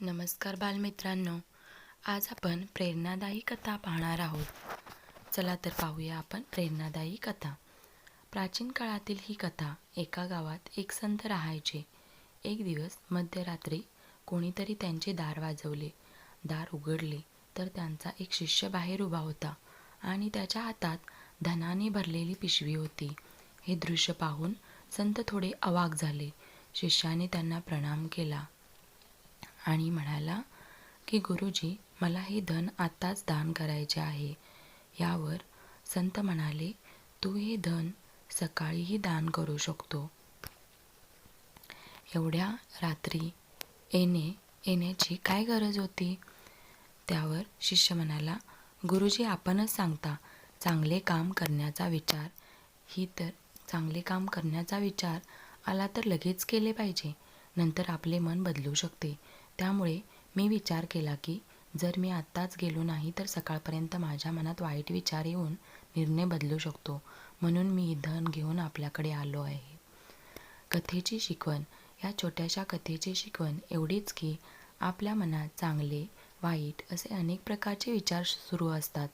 नमस्कार बालमित्रांनो. आज आपण प्रेरणादायी कथा पाहणार आहोत. चला तर पाहूया आपण प्रेरणादायी कथा. प्राचीन काळातील ही कथा एका गावात एक संत राहायचे. एक दिवस मध्यरात्री कोणीतरी त्यांचे दार वाजवले. दार उघडले तर त्यांचा एक शिष्य बाहेर उभा होता आणि त्याच्या हातात धनाने भरलेली पिशवी होती. हे दृश्य पाहून संत थोडे अवाक झाले. शिष्याने त्यांना प्रणाम केला. आणि म्हणाला की गुरुजी मला हे धन आत्ताच दान करायचे आहे. यावर संत म्हणाले तू हे धन सकाळीही दान करू शकतो. एवढ्या रात्री येणे येण्याची काय गरज होती? त्यावर शिष्य म्हणाला गुरुजी आपणच सांगता चांगले काम करण्याचा विचार. ही तर चांगले काम करण्याचा विचार आला तर लगेच केले पाहिजे नंतर आपले मन बदलू शकते. त्यामुळे मी विचार केला की जर मी आत्ताच गेलो नाही तर सकाळपर्यंत माझ्या मनात वाईट विचार येऊन निर्णय बदलू शकतो म्हणून मी धन घेऊन आपल्याकडे आलो आहे. कथेची शिकवण. या छोट्याशा कथेची शिकवण एवढीच की आपल्या मनात चांगले वाईट असे अनेक प्रकारचे विचार सुरू असतात.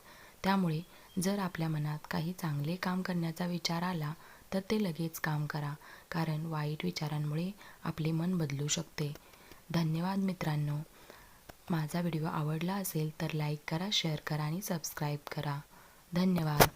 त्यामुळे जर आपल्या मनात काही चांगले काम करण्याचा विचार आला तर ते लगेच काम करा कारण वाईट विचारांमुळे आपले मन बदलू शकते. धन्यवाद मित्रांनो. माझा व्हिडिओ आवडला असेल तर लाईक करा शेअर करा आणि सबस्क्राईब करा. धन्यवाद.